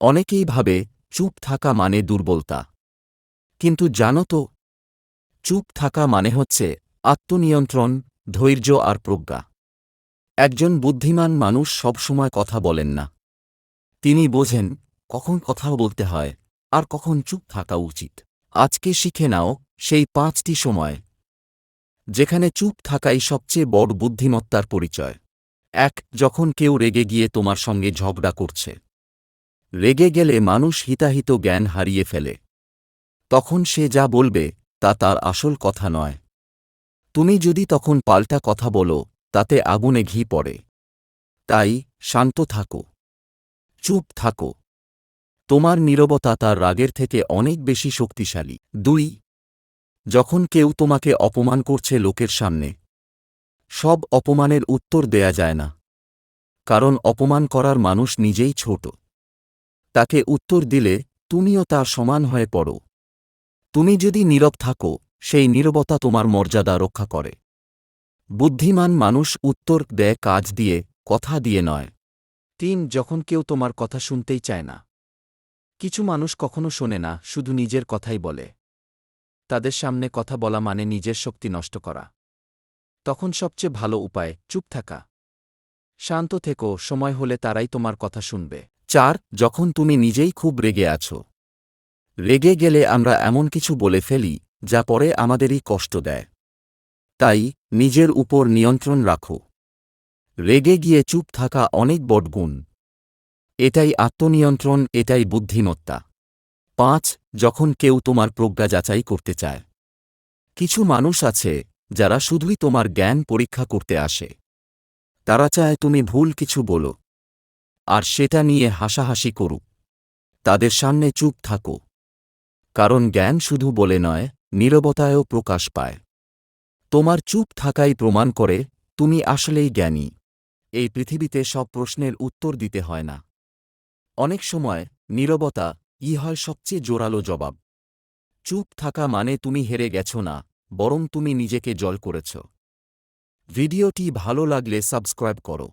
অনেকেই ভাবে চুপ থাকা মানে দুর্বলতা। কিন্তু জানো তো, চুপ থাকা মানে হচ্ছে আত্মনিয়ন্ত্রণ, ধৈর্য আর প্রজ্ঞা। একজন বুদ্ধিমান মানুষ সবসময় কথা বলেন না। তিনি বোঝেন কখন কথা বলতে হয় আর কখন চুপ থাকা উচিত। আজকে শিখে নাও সেই পাঁচটি সময়, যেখানে চুপ থাকাই সবচেয়ে বড় বুদ্ধিমত্তার পরিচয়। এক, যখন কেউ রেগে গিয়ে তোমার সঙ্গে ঝগড়া করছে। রেগে গেলে মানুষ হিতাহিত জ্ঞান হারিয়ে ফেলে। তখন সে যা বলবে, তা তার আসল কথা নয়। তুমি যদি তখন পাল্টা কথা বলো, তাতে আগুনে ঘি পড়ে। তাই শান্ত থাকো। চুপ থাকো। তোমার নীরবতা তার রাগের থেকে অনেক বেশি শক্তিশালী। দুই, যখন কেউ তোমাকে অপমান করছে লোকের সামনে, সব অপমানের উত্তর দেয়া যায় না। কারণ অপমান করার মানুষ নিজেই ছোট। তাকে উত্তর দিলে, তুমিও তার সমান হয়ে পড়ো। তুমি যদি নীরব থাকো, সেই নীরবতা তোমার মর্যাদা রক্ষা করে। বুদ্ধিমান মানুষ উত্তর দেয় কাজ দিয়ে, কথা দিয়ে নয়। তিন, যখন কেউ তোমার কথা শুনতেই চায় না। কিছু মানুষ কখনো শোনে না, শুধু নিজের কথাই বলে। তাদের সামনে কথা বলা মানে নিজের শক্তি নষ্ট করা। তখন সবচেয়ে ভালো উপায়, চুপ থাকা। শান্ত থেকো, সময় হলে তারাই তোমার কথা শুনবে। চার, যখন তুমি নিজেই খুব রেগে আছো। রেগে গেলে আমরা এমন কিছু বলে ফেলি, যা পরে আমাদেরই কষ্ট দেয়। তাই, নিজের উপর নিয়ন্ত্রণ রাখো। রেগে গিয়ে চুপ থাকা অনেক বড় গুণ। এটাই আত্মনিয়ন্ত্রণ, এটাই বুদ্ধিমত্তা। পাঁচ, যখন কেউ তোমার প্রজ্ঞা যাচাই করতে চায়। কিছু মানুষ আছে, যারা শুধুই তোমার জ্ঞান পরীক্ষা করতে আসে। তারা চায় তুমি ভুল কিছু বলো। আর সেটা নিয়ে হাসাহাসি করুক। তাদের সামনে চুপ থাকো। কারণ জ্ঞান শুধু বলে নয়, নীরবতায়ও প্রকাশ পায়। তোমার চুপ থাকাই প্রমাণ করে, তুমি আসলেই জ্ঞানী। এই পৃথিবীতে সব প্রশ্নের উত্তর দিতে হয় না। অনেক সময় নীরবতা ই হয় সবচেয়ে জোরালো জবাব। চুপ থাকা মানে তুমি হেরে গেছ না, বরং তুমি নিজেকে জল করেছ। ভিডিওটি ভালো লাগলে সাবস্ক্রাইব করো।